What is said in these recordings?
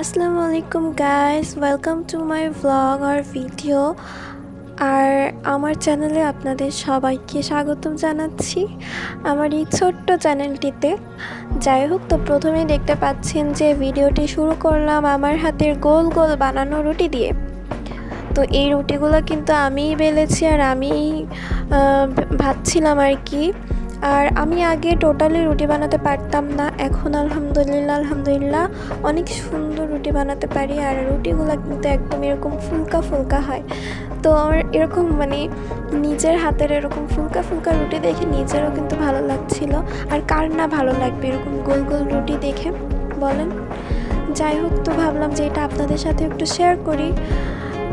আসসালামু আলাইকুম guys welcome to my vlog R video আর আমার চ্যানেলে আপনাদের সবাইকে স্বাগতম জানাচ্ছি আমার এই ছোট্ট চ্যানেলটিতে যাই হোক, তো প্রথমেই দেখতে পাচ্ছেন যে ভিডিওটি শুরু করলাম আমার হাতের গোল গোল বানানো রুটি দিয়ে। তো এই রুটিগুলো কিন্তু আমিই বেলেছি আর আমিই ভাবছিলাম আর কি আর আমি আগে টোটালি রুটি বানাতে পারতাম না, এখন আলহামদুলিল্লাহ আলহামদুলিল্লাহ অনেক সুন্দর রুটি বানাতে পারি আর রুটিগুলো কিন্তু একদম এরকম ফুলকা ফুলকা হয়। তো আমার এরকম মানে নিজের হাতের এরকম ফুলকা ফুলকা রুটি দেখে নিজেরও কিন্তু ভালো লাগছিল আর কার না ভালো লাগবে এরকম গোল গোল রুটি দেখে, বলেন? যাই হোক, তো ভাবলাম যে এটা আপনাদের সাথে একটু শেয়ার করি।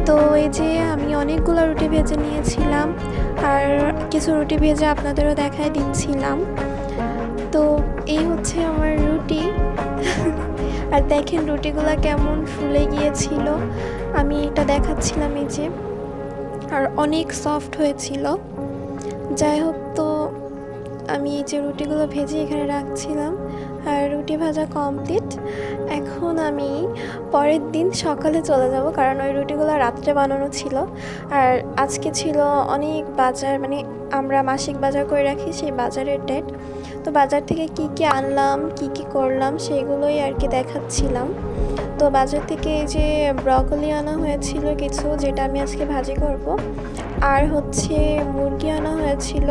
তো এই যে আমি অনেকগুলো রুটি ভেজে নিয়েছিলাম আর কিছু রুটি ভেজে আপনাদেরও দেখায় দিচ্ছিলাম। তো এই হচ্ছে আমার রুটি। আর দেখেন রুটিগুলো কেমন ফুলে গিয়েছিল। আমি এটা দেখাচ্ছিলাম এই যে। আর অনেক সফট হয়েছিল। যাই হোক তো আমি এই যে রুটিগুলো ভেজে এখানে রাখছিলাম। আর রুটি ভাজা কমপ্লিট এখন আমি পরের দিন সকালে চলে যাব, কারণ ওই রুটিগুলো রাত্রে বানানো ছিল। আর আজকে ছিল অনেক বাজার মানে আমরা মাসিক বাজার করে রাখি সেই বাজারের ডেট তো বাজার থেকে কি কি আনলাম, কি কি করলাম, সেগুলোই আর কি দেখাচ্ছিলাম। তো বাজার থেকে এই যে ব্রকলি আনা হয়েছিল কিছু, যেটা আমি আজকে ভাজি করব। আর হচ্ছে মুরগি আনা হয়েছিল,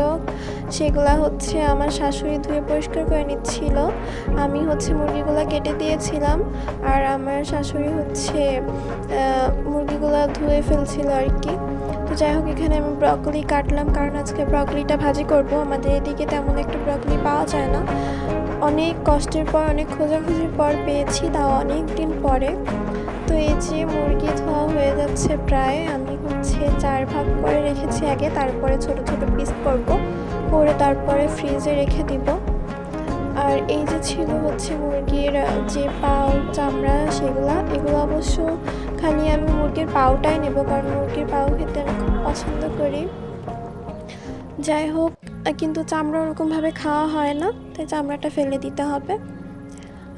সেগুলা হচ্ছে আমার শাশুড়ি ধুয়ে পরিষ্কার করে নিচ্ছিল। আমি হচ্ছে মুরগিগুলো কেটে দিয়েছিলাম আর আমার শাশুড়ি হচ্ছে মুরগিগুলো ধুয়ে ফেলছিল আর কি। তো যাই হোক, এখানে আমি ব্রকলি কাটলাম, কারণ আজকে ব্রকলিটা ভাজি করব। আমাদের এদিকে তেমন একটা ব্রকলি পাওয়া যায় না। অনেক কষ্টের পর, অনেক খোঁজাখুঁজির পর পেয়েছি, তাও অনেক দিন পরে। তো এই যে মুরগি ধোয়া হয়ে যাচ্ছে প্রায়, আমি হচ্ছে চার ভাগ করে রেখেছি আগে, তারপরে ছোট ছোট পিস করব, করে তারপরে ফ্রিজে রেখে দিব। আর এই যে ছিল হচ্ছে মুরগির যে পাও, চামড়া সেগুলা, এগুলো অবশ্য খালি আমি মুরগির পাওটাই নেব কারণ মুরগির পাও খেতে আমি খুব পছন্দ করি। যাই হোক কিন্তু চামড়া ওরকমভাবে খাওয়া হয় না, তাই চামড়াটা ফেলে দিতে হবে।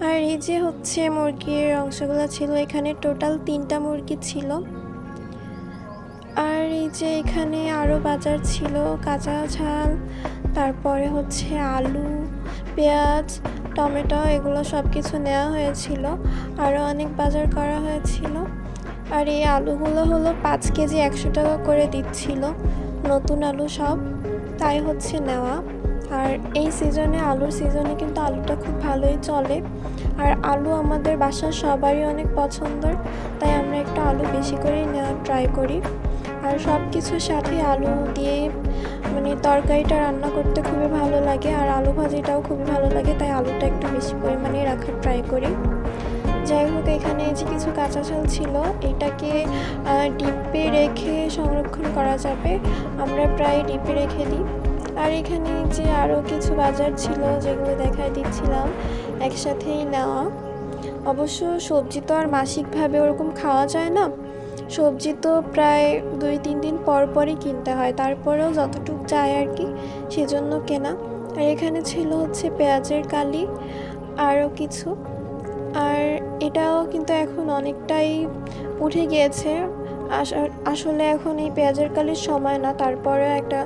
আর এই যে হচ্ছে মুরগির অংশগুলো ছিল, এখানে টোটাল তিনটা মুরগি ছিল। আর এই যে এখানে আরও বাজার ছিল, কাঁচা ঝাল, তারপরে হচ্ছে আলু পেঁয়াজ, টমেটো এগুলো সব কিছু নেওয়া হয়েছিল। আরও অনেক বাজার করা হয়েছিল। আর এই আলুগুলো হলো পাঁচ কেজি একশো টাকা করে দিচ্ছিল। নতুন আলু সব, তাই হচ্ছে নেওয়া। আর এই সিজনে, আলুর সিজনে কিন্তু আলুটা খুব ভালোই চলে। আর আলু আমাদের বাসার সবারই অনেক পছন্দের, তাই আমরা একটু আলু বেশি করেই নেওয়ার ট্রাই করি। আর সব কিছুর সাথে আলু দিয়ে মানে তরকারিটা রান্না করতে খুবই ভালো লাগে আর আলু ভাজিটাও খুবই ভালো লাগে, তাই আলুটা একটু বেশি পরিমাণে রাখার ট্রাই করি। যাই হোক, এখানে যে কিছু কাঁচা চাল ছিল, এটাকে ডিপে রেখে সংরক্ষণ করা যাবে। আমরা প্রায় ডিপে রেখে দিই। আর এখানে যে আরও কিছু বাজার ছিল, যেগুলো দেখায় দিচ্ছিলাম, একসাথেই নেওয়া। অবশ্য সবজি তো আর মাসিকভাবে ওরকম খাওয়া যায় না। সবজি তো প্রায় দুই, তিন দিন পর পরই কিনতে হয়। তারপরেও যতটুক চায় আর কি, সেজন্য কেনা। আর এখানে ছিল হচ্ছে পেঁয়াজের কালি, আরও কিছু। আর এটাও কিন্তু এখন অনেকটাই উঠে গিয়েছে। আস- আসলে এখন এই পেঁয়াজের কালির সময় না তারপরে একটা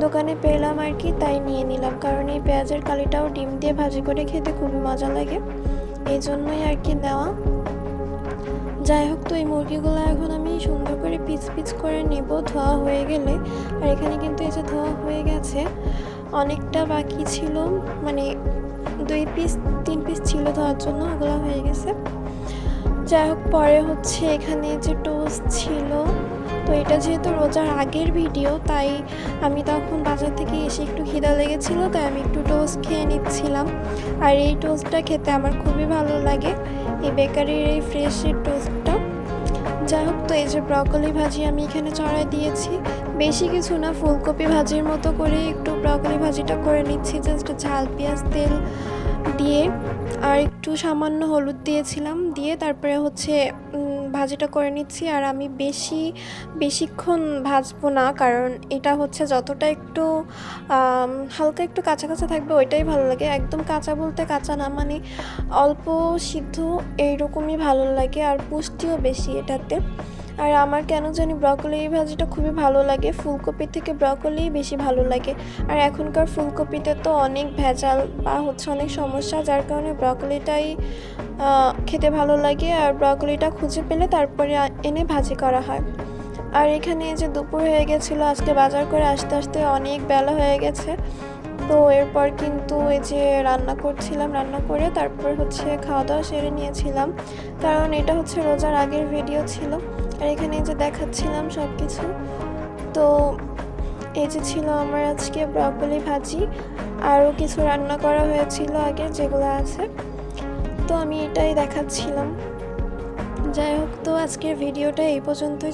দোকানে পেলাম আর কি, তাই নিয়ে নিলাম। কারণ এই পেঁয়াজের কালিটাও ডিম দিয়ে ভাজি করে খেতে খুবই মজা লাগে। এই জন্যই আর কি নেওয়া। যাই হোক তো এই মুরগিগুলো এখন আমি সুন্দর করে পিচ পিচ করে নেব। ধোয়া হয়ে গেলে। আর এখানে কিন্তু এই যে ধোয়া হয়ে গেছে, অনেকটা বাকি ছিল। মানে দুই পিস, তিন পিস ছিল ধোয়ার জন্য, ওগুলো হয়ে গেছে। যাই হোক পরে হচ্ছে এখানে যে টোস্ট ছিল, তো এটা যেহেতু রোজার আগের ভিডিও, তাই আমি তখন বাজার থেকে এসে একটু খিদা লেগেছিল, তাই আমি একটু টোস্ট খেয়ে নিচ্ছিলাম। আর এই টোস্টটা খেতে আমার খুবই ভালো লাগে। এই বেকারির এই ফ্রেশের টোস্টটা যাই হোক তো এই যে ব্রকলি ভাজি আমি এখানে চড়াই দিয়েছি। বেশি কিছু না, ফুলকপি ভাজির মতো করে একটু ব্রকলি ভাজিটা করে নিচ্ছি। জাস্ট ঝাল, পেঁয়াজ, তেল দিয়ে। আর একটু সামান্য হলুদ দিয়েছিলাম দিয়ে তারপরে হচ্ছে ভাজিটা করে নিচ্ছি আর আমি বেশি, বেশিক্ষণ ভাজবো না কারণ এটা হচ্ছে যতটা একটু হালকা একটু কাঁচা কাঁচা থাকবে ওইটাই ভালো লাগে। একদম কাঁচা বলতে কাঁচা না মানে অল্প সিদ্ধ এইরকমই ভালো লাগে আর পুষ্টিও বেশি এটাতে। আর আমার কেন জানি ব্রকলি ভাজিটা খুবই ভালো লাগে। ফুলকপির থেকে ব্রকলি বেশি ভালো লাগে। আর এখনকার ফুলকপিতে তো অনেক ভেজাল বা হচ্ছে অনেক সমস্যা, যার কারণে ব্রকলিটাই খেতে ভালো লাগে। আর ব্রকলিটা খুঁজে পেলে তারপরে এনে ভাজি করা হয়। আর এখানে যে দুপুর হয়ে গেছিল, আজকে বাজার করে আসতে আসতে অনেক বেলা হয়ে গেছে। তো এরপর কিন্তু এই যে রান্না করছিলাম, রান্না করে তারপর হচ্ছে খাওয়া দাওয়া সেরে নিয়েছিলাম। কারণ এটা হচ্ছে রোজার আগের ভিডিও ছিল। আর এখানে যে দেখাচ্ছিলাম সব কিছু তো এই যে ছিল আমার আজকে ব্রকলি ভাজি, আরও কিছু রান্না করা হয়েছিল আগে যেগুলো আছে, তো আমি এটাই দেখাচ্ছিলাম। যাই হোক, তো আজকের ভিডিওটা এই পর্যন্তই।